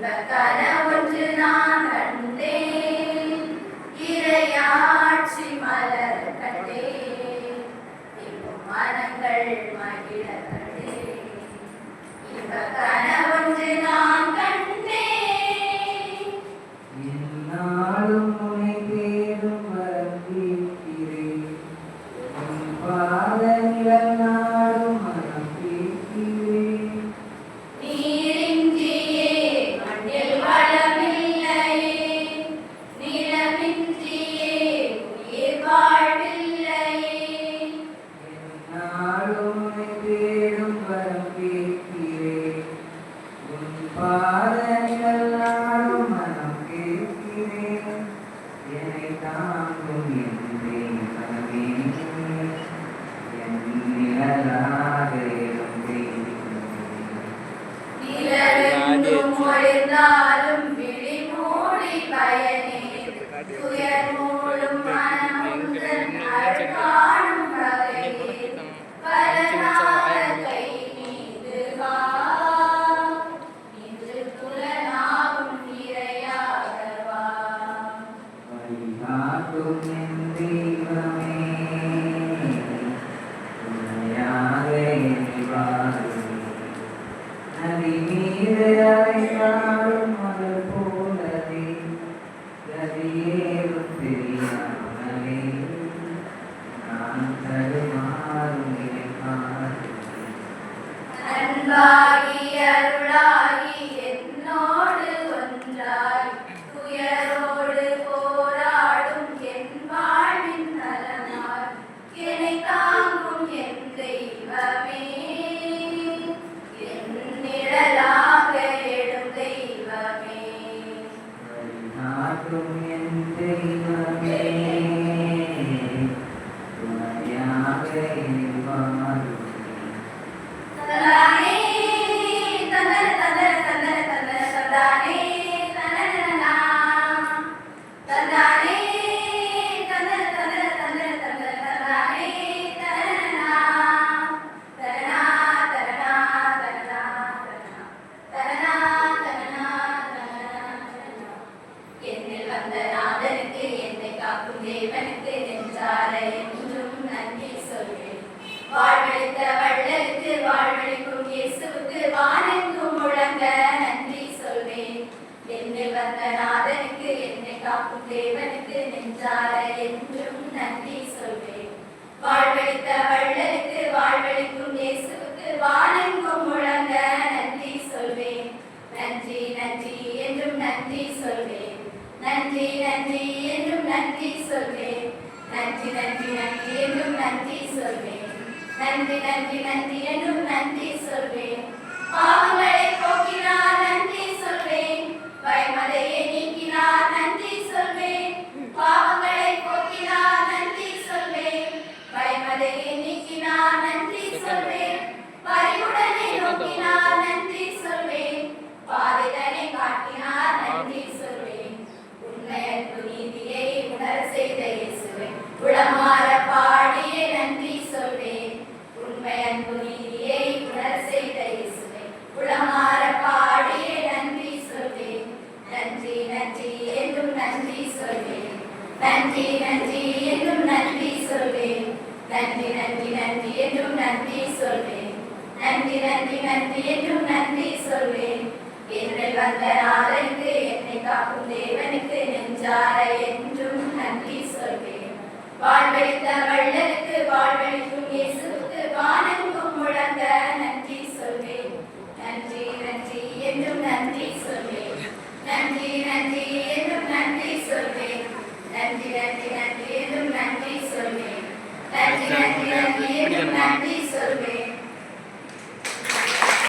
Bye. Father. de. காக்கும் தேவனுக்கு நெஞ்சார என்றும் நன்றி சொல்வேன். வாழ்வழித்த வள்ளலுக்கு வாழ்வழிக்கும் இயேசுவுக்கு வானெங்கும் முழங்க நன்றி சொல்வேன். நன்றி நன்றி என்றும் நன்றி சொல்வேன். நன்றி நன்றி என்றும் நன்றி சொல்வேன். நன்றி நன்றி நன்றி என்றும் நன்றி சொல்வேன். நன்றி நன்றி நன்றி என்றும் நல்லனாரைந்து என்னை காக்கும் தேவனுக்கு நெஞ்சார என்றும் நன்றி சொல்வேன் வாழ்வழித்த வள்ளலுக்கு வாழ்வழிக்கும் இயேசுக்கு வான